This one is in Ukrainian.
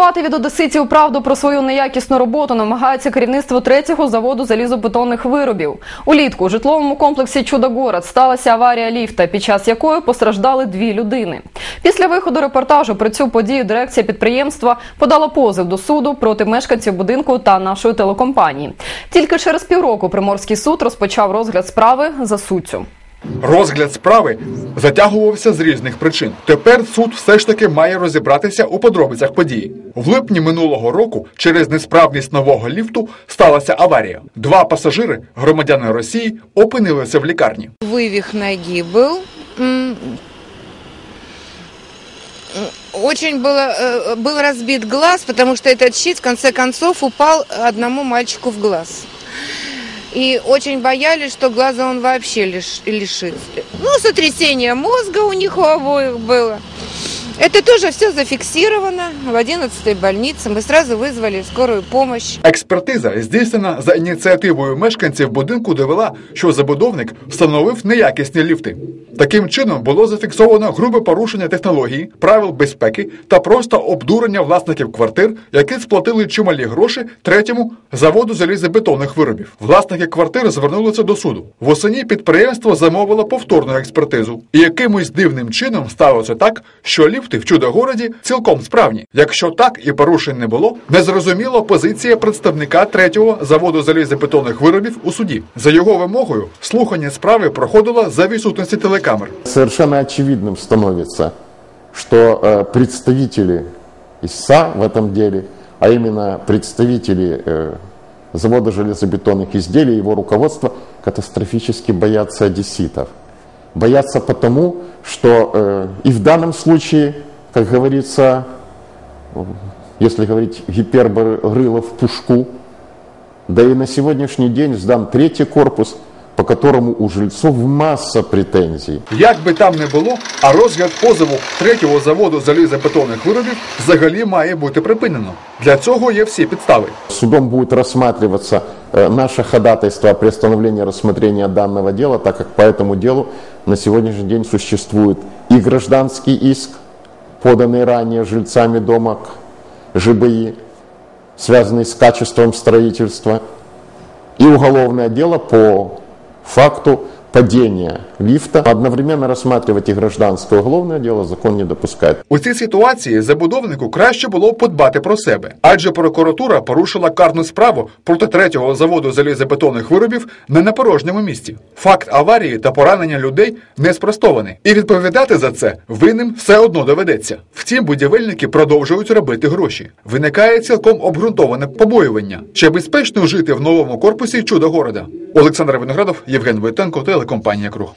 Приховати від одеситів правду про свою неякісну роботу намагається керівництво третього заводу залізобетонних виробів. Улітку у житловому комплексі Чудогород сталася аварія ліфта, під час якої постраждали дві людини. Після виходу репортажу про цю подію дирекція підприємства подала позов до суду проти мешканців будинку та нашої телекомпанії. Тільки через півроку Приморський суд розпочав розгляд справи за суттю. Розгляд справи затягувався з різних причин. Тепер суд все ж таки має розібратися у подробицях події. В липні минулого року через несправність нового ліфту сталася аварія. Два пасажири, громадяни Росії, опинилися в лікарні. Вывих ноги был. М, м, Очень было, э, был разбит глаз, потому что этот щит в конце концов упал одному мальчику в глаз. И очень боялись, что глаза он вообще лиш- лишится. Ну, сотрясение мозга у них у обоих было. Это тоже все зафиксировано в 11 больнице. Мы сразу вызвали скорую помощь. Експертиза, здійснена за ініціативою мешканців будинку, довела, що забудовник встановив неякісні ліфти. Таким чином було зафіксовано грубе порушення технології, правил безпеки та просто обдурення власників квартир, які сплатили чималі гроші третьому заводу залізобетонних виробів. Власники квартир звернулися до суду. Восені підприємство замовило повторну експертизу, і якимось дивним чином сталося так, що ліфти в чудогороді цілком справні. Якщо так і порушень не було, незрозуміла позиція представника третього заводу залізобетонних виробів у суді. За його вимогою, слухання справи проходило за відсутності телекамер. Совершенно очевидным становится, что э, представители ИСА в этом деле, а именно представители э, завода железобетонных изделий, его руководство катастрофически боятся одесситов. Боятся потому, что э, и в данном случае, как говорится, э, если говорить гиперборыло в пушку, да и на сегодняшний день сдан третий корпус, по которому у жильцов масса претензий. Як би там не було, а розгляд позову третього заводу залізобетонних виробів взагалі має бути припинено. Для цього є всі підстави. Судом будет рассматриваться э, наше ходатайство о приостановлении рассмотрения данного дела, так как по этому делу на сегодняшний день существует и гражданский иск, поданный ранее жильцами дома к ЖБИ, связанный с качеством строительства, и уголовное дело по факту падения лифта. Одновременно рассматривать и гражданское и уголовное дело закон не допускает. У цій ситуації забудовнику краще було подбати про себе, адже прокуратура порушила карну справу проти третього заводу залізобетонних виробів не на порожньому місці. Факт аварії та поранення людей не спростований, і відповідати за це винним все одно доведеться. Втім, будівельники продовжують робити гроші. Виникає цілком обґрунтоване побоювання. Чи безпечно жити в новому корпусі чудо города? Олександр Виноградов, Євген Войтенко, телекомпанія Круг.